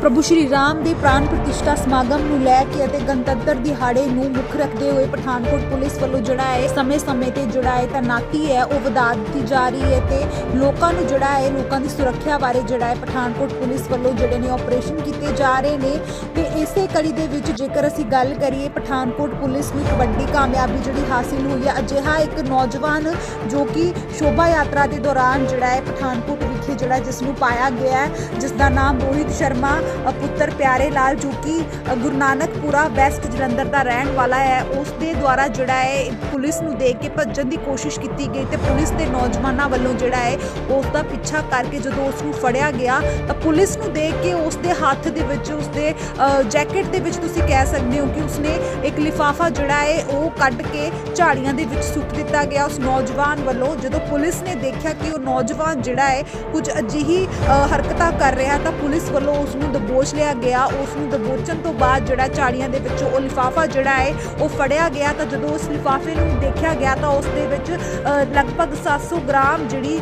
ਪ੍ਰਭੂ ਸ਼੍ਰੀ ਰਾਮ ਦੇ ਪ੍ਰਾਨ ਪ੍ਰਤਿਸ਼ਠਾ ਸਮਾਗਮ ਨੂੰ ਲੈ ਕੇ ਅਤੇ ਗਣਤੰਤਰ ਦਿਹਾੜੇ ਨੂੰ ਮੁੱਖ ਰੱਖਦੇ ਹੋਏ ਪਠਾਨਕੋਟ ਪੁਲਿਸ ਵੱਲੋਂ ਜਿਹੜਾ ਹੈ ਸਮੇਂ-ਸਮੇਂ ਤੇ ਜਿਹੜਾ ਹੈ ਤੈਨਾਤੀ ਹੈ, ਉਹ ਵਧਾ ਦਿੱਤੀ ਜਾ ਰਹੀ ਹੈ ਤੇ ਲੋਕਾਂ ਨੂੰ ਜਿਹੜਾ ਹੈ ਲੋਕਾਂ ਦੀ ਸੁਰੱਖਿਆ ਬਾਰੇ ਜਿਹੜਾ ਹੈ ਪਠਾਨਕੋਟ ਪੁਲਿਸ ਵੱਲੋਂ ਜਿਹੜੇ ਨੇ ਆਪਰੇਸ਼ਨ ਕੀਤੇ ਜਾ ਰਹੇ ਨੇ। ਤੇ ਇਸੇ ਕੜੀ ਦੇ ਵਿੱਚ ਜੇਕਰ ਅਸੀਂ ਗੱਲ ਕਰੀਏ, ਪਠਾਨਕੋਟ ਪੁਲਿਸ ਨੂੰ ਵੱਡੀ ਕਾਮਯਾਬੀ ਜਿਹੜੀ ਹਾਸਿਲ ਹੋਈ ਹੈ। ਅਜਿਹਾ ਇੱਕ ਨੌਜਵਾਨ ਜੋ ਕਿ ਸ਼ੋਭਾ ਯਾਤਰਾ ਦੇ ਦੌਰਾਨ ਜਿਹੜਾ ਹੈ, ਪਠਾਨਕੋਟ ਵਿਖੇ ਜਿਹੜਾ ਜਿਸ ਨੂੰ ਪਾਇਆ ਗਿਆ ਹੈ ਜਿਸ ਦਾ ਨਾਮ ਰੋਹਿਤ ਸ਼ਰਮਾ ਪੁੱਤਰ ਪਿਆਰੇ ਲਾਲ ਜੋ ਕਿ ਗੁਰੂ ਨਾਨਕਪੁਰਾ ਵੈਸਟ ਜਲੰਧਰ ਦਾ ਰਹਿਣ ਵਾਲਾ ਹੈ ਉਸ ਦੇ ਦੁਆਰਾ ਜਿਹੜਾ ਹੈ, ਪੁਲਿਸ ਨੂੰ ਦੇਖ ਕੇ ਭੱਜਣ ਦੀ ਕੋਸ਼ਿਸ਼ ਕੀਤੀ ਗਈ ਤੇ ਪੁਲਿਸ ਦੇ ਨੌਜਵਾਨਾਂ ਵੱਲੋਂ ਜਿਹੜਾ ਹੈ, ਉਸ ਦਾ ਪਿੱਛਾ ਕਰਕੇ ਜਦੋਂ ਉਸ ਨੂੰ ਫੜਿਆ ਗਿਆ, ਤਾਂ ਪੁਲਿਸ ਨੂੰ ਦੇਖ ਕੇ ਉਸ ਦੇ ਹੱਥ ਦੇ ਵਿੱਚ ਉਸ ਦੇ ਜੈਕਟ ਦੇ ਵਿੱਚ ਤੁਸੀਂ ਕਹਿ ਸਕਦੇ ਹੋ ਕਿ ਉਸਨੇ ਇੱਕ ਲਿਫਾਫਾ ਜਿਹੜਾ ਹੈ, ਉਹ ਕੱਢ ਕੇ ਝਾੜੀਆਂ ਦੇ ਵਿੱਚ ਸੁੱਟ ਦਿੱਤਾ ਗਿਆ। ਉਸ ਨੌਜਵਾਨ ਵੱਲੋਂ ਜਦੋਂ ਪੁਲਿਸ ਨੇ ਦੇਖਿਆ ਕਿ ਉਹ ਨੌਜਵਾਨ ਜਿਹੜਾ ਹੈ, ਕੁਝ ਅਜਿਹੀ ਹਰਕਤਾਂ ਕਰ ਰਿਹਾ ਤਾਂ ਪੁਲਿਸ ਵੱਲੋਂ ਉਸ ਨੂੰ ਦਬੋਚ ਲਿਆ ਗਿਆ। ਉਸ ਨੂੰ ਦਬੋਚਣ ਤੋਂ ਬਾਅਦ ਜਿਹੜਾ ਝਾੜੀਆਂ ਦੇ ਵਿੱਚੋਂ ਉਹ ਲਿਫਾਫਾ ਜਿਹੜਾ ਹੈ ਉਹ ਫੜਿਆ ਗਿਆ। ਤਾਂ ਜਦੋਂ ਉਸ ਲਿਫਾਫੇ ਨੂੰ ਦੇਖਿਆ ਗਿਆ ਤਾਂ ਉਸ ਦੇ ਵਿੱਚ ਅ, ਲਗਭਗ 700 ਗ੍ਰਾਮ ਜਿਹੜੀ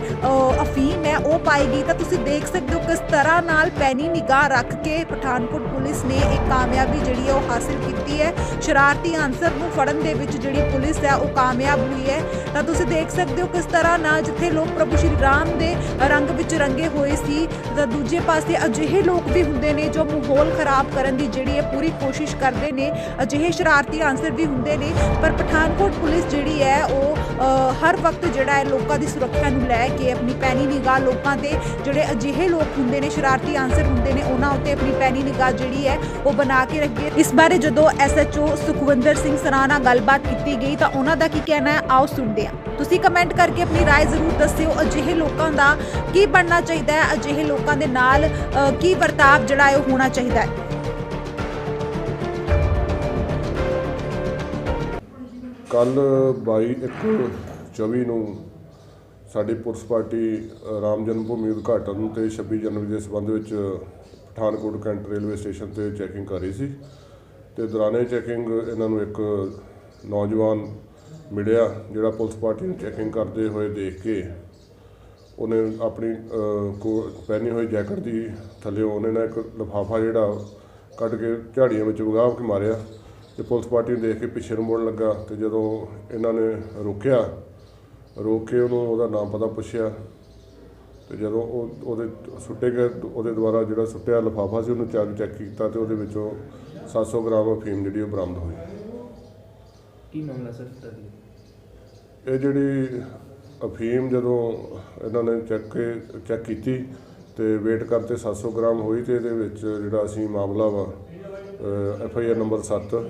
ਅਫੀਮ ਹੈ ਉਹ ਪਾਈ ਗਈ। ਤਾਂ ਤੁਸੀਂ ਦੇਖ ਸਕਦੇ ਹੋ ਕਿਸ ਤਰ੍ਹਾਂ ਨਾਲ ਪੈਣੀ ਨਿਗਾਹ ਰੱਖ ਕੇ ਪਠਾਨਕੋਟ ਪੁਲਿਸ ਨੇ ਇੱਕ ਕਾਮਯਾਬੀ ਜਿਹੜੀ ਹੈ ਉਹ ਹਾਸਿਲ ਕੀਤੀ ਹੈ। ਸ਼ਰਾਰਤੀ ਅਨਸਰ ਨੂੰ ਫੜਨ ਦੇ ਵਿੱਚ ਜਿਹੜੀ ਪੁਲਿਸ ਹੈ ਉਹ ਕਾਮਯਾਬ ਹੋਈ ਹੈ। ਤਾਂ ਤੁਸੀਂ ਦੇਖ ਸਕਦੇ ਹੋ ਕਿਸ ਤਰ੍ਹਾਂ ਨਾਲ ਜਿੱਥੇ ਲੋਕ ਪ੍ਰਭੂ ਸ਼੍ਰੀ ਰਾਮ ਦੇ ਰੰਗ ਵਿੱਚ ਰੰਗੇ ਹੋਏ ਸੀ ਤਾਂ ਦੂਜੇ ਪਾਸੇ ਅਜਿਹੇ ਲੋਕ ਵੀ ਹੁੰਦੇ ਨੇ, ਜੋ ਮਾਹੌਲ ਖਰਾਬ ਕਰਨ ਦੀ ਜਿਹੜੀ ਹੈ ਪੂਰੀ ਕੋਸ਼ਿਸ਼ ਕਰਦੇ ਨੇ, ਅਜਿਹੇ ਸ਼ਰਾਰਤੀ ਆਨਸਰ ਵੀ ਹੁੰਦੇ ਨੇ, ਪਰ ਪਠਾਨਕੋਟ ਪੁਲਿਸ ਜਿਹੜੀ ਹੈ, ਉਹ ਹਰ ਵਕਤ ਜਿਹੜਾ ਹੈ, ਲੋਕਾਂ ਦੀ ਸੁਰੱਖਿਆ ਨੂੰ ਲੈ ਕੇ ਆਪਣੀ ਪੈਣੀ ਨਿਗਾਹ ਲੋਕਾਂ ਤੇ ਜਿਹੜੇ ਅਜਿਹੇ ਲੋਕ ਹੁੰਦੇ ਨੇ, ਸ਼ਰਾਰਤੀ ਆਨਸਰ ਹੁੰਦੇ ਨੇ, ਉਹਨਾਂ ਉੱਤੇ ਆਪਣੀ ਪੈਣੀ ਨਿਗਾਹ ਜਿਹੜੀ ਹੈ, ਉਹ ਬਣਾ ਕੇ ਰੱਖੀ ਹੈ। ਇਸ ਬਾਰੇ ਜਦੋਂ ਐਸਐਚਓ ਸੁਖਵਿੰਦਰ ਸਿੰਘ ਸਰਾਂ ਨਾਲ ਗੱਲਬਾਤ ਕੀਤੀ ਗਈ, ਤਾਂ ਉਹਨਾਂ ਦਾ ਕੀ ਕਹਿਣਾ ਹੈ? ਆਓ ਸੁਣਦੇ ਹਾਂ। ਤੁਸੀਂ ਕਮੈਂਟ ਕਰਕੇ ਆਪਣੀ رائے ਜ਼ਰੂਰ ਦੱਸਿਓ ਅਜਿਹੇ ਲੋਕਾਂ ਦਾ ਕੀ ਬਣਨਾ ਚਾਹੀਦਾ ਹੈ ਅਜਿਹੇ ਲੋਕਾਂ ਦੇ ਨਾਲ ਅ, ਕੀ ਵਰਤਾਵ ਜਿਹੜਾ ਹੈ ਉਹ ਹੋਣਾ ਚਾਹੀਦਾ ਹੈ ਕੱਲ 22 ਇੱਕ 24 ਨੂੰ ਸਾਡੀ ਪੁਲਿਸ ਪਾਰਟੀ ਅ, ਰਾਮ ਜਨਮ ਭੂਮੀ ਉਦਘਾਟਨ ਤੇ 26 ਜਨਵਰੀ ਦੇ ਸੰਬੰਧ ਵਿੱਚ ਪਠਾਨਕੋਟ ਕੈਂਟ ਰੇਲਵੇ ਸਟੇਸ਼ਨ ਤੇ ਚੈਕਿੰਗ ਕਰ ਰਹੀ ਸੀ ਤੇ ਦੌਰਾਨੇ ਚੈਕਿੰਗ ਇਹਨਾਂ ਨੂੰ ਇੱਕ ਨੌਜਵਾਨ ਮਿਲਿਆ, ਜਿਹੜਾ ਪੁਲਿਸ ਪਾਰਟੀ ਨੂੰ ਚੈਕਿੰਗ ਕਰਦੇ ਹੋਏ ਦੇਖ ਕੇ ਉਹਨੇ ਆਪਣੀ ਕੋ, ਪਹਿਨੀ ਹੋਈ ਜੈਕਟ ਦੀ ਥੱਲੇ ਉਹਨੇ ਨਾ ਇੱਕ ਲਿਫਾਫਾ ਜਿਹੜਾ ਕੱਢ ਕੇ ਝਾੜੀਆਂ ਵਿੱਚ ਵਗਾਹ ਕੇ ਮਾਰਿਆ ਤੇ ਪੁਲਿਸ ਪਾਰਟੀ ਨੂੰ ਦੇਖ ਕੇ ਪਿੱਛੇ ਨੂੰ ਮੁੜਨ ਲੱਗਾ ਤੇ ਜਦੋਂ ਇਹਨਾਂ ਨੇ ਰੋਕਿਆ, ਰੋਕ ਕੇ ਉਹਨੂੰ ਉਹਦਾ ਨਾਮ ਪਤਾ ਪੁੱਛਿਆ ਤੇ ਜਦੋਂ ਉਹ, ਉਹਦੇ ਸੁੱਟੇ ਗਏ, ਉਹਦੇ ਦੁਆਰਾ ਜਿਹੜਾ ਸੁੱਟਿਆ ਲਿਫਾਫਾ ਸੀ ਉਹਨੂੰ ਚੱਕ ਚੈੱਕ ਕੀਤਾ ਤੇ ਉਹਦੇ ਵਿੱਚੋਂ 700 ਗ੍ਰਾਮ ਅਫੀਮ ਜਿਹੜੀ ਉਹ ਬਰਾਮਦ ਹੋਈ। ਕੀ ਮਾਮਲਾ ਸਰ ਤੁਹਾਡੀ ਇਹ ਜਿਹੜੀ ਅਫੀਮ ਜਦੋਂ ਇਹਨਾਂ ਨੇ ਚੈੱਕ ਕੇ, ਚੈੱਕ ਕੀਤੀ ਤੇ ਵੇਟ ਕਰਤੇ 700 ਗ੍ਰਾਮ ਹੋਈ ਤੇ ਇਹਦੇ ਵਿੱਚ ਜਿਹੜਾ ਅਸੀਂ ਮਾਮਲਾ ਵਾ ਐਫ ਆਈ ਆਰ ਨੰਬਰ 7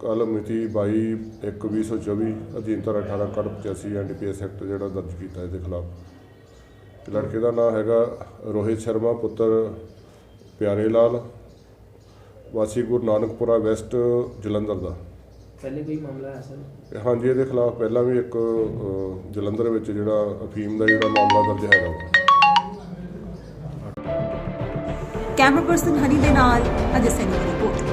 ਕੱਲ ਮਿਤੀ 22 1 2024 ਅਧੀਨ ਧਾਰਾ 18 ਕੱਢ 85 ਐਨਡੀਪੀਐਸ ਐਕਟ ਜਿਹੜਾ ਦਰਜ ਕੀਤਾ ਇਹਦੇ ਖਿਲਾਫ। ਲੜਕੇ ਦਾ ਨਾਮ ਹੈਗਾ ਰੋਹਿਤ ਸ਼ਰਮਾ, ਪੁੱਤਰ ਪਿਆਰੇ ਲਾਲ, ਵਾਸੀ ਗੁਰੂ ਨਾਨਕਪੁਰਾ ਵੈਸਟ ਜਲੰਧਰ ਦਾ। ਪਹਿਲੇ ਕੋਈ ਮਾਮਲਾ ਹੈ ਸਰ? ਹਾਂਜੀ ਇਹਦੇ ਖਿਲਾਫ ਪਹਿਲਾਂ ਵੀ ਇੱਕ ਅ, ਜਲੰਧਰ ਵਿੱਚ ਜਿਹੜਾ ਅਫੀਮ ਦਾ ਜਿਹੜਾ ਮਾਮਲਾ ਦਰਜ ਹੈਗਾ। ਵਾ ਕੈਮਰਾ ਪਰਸਨ ਹਨੀ ਦੇ ਨਾਲ ਅਜੇ ਦੀ ਰਿਪੋਰਟ।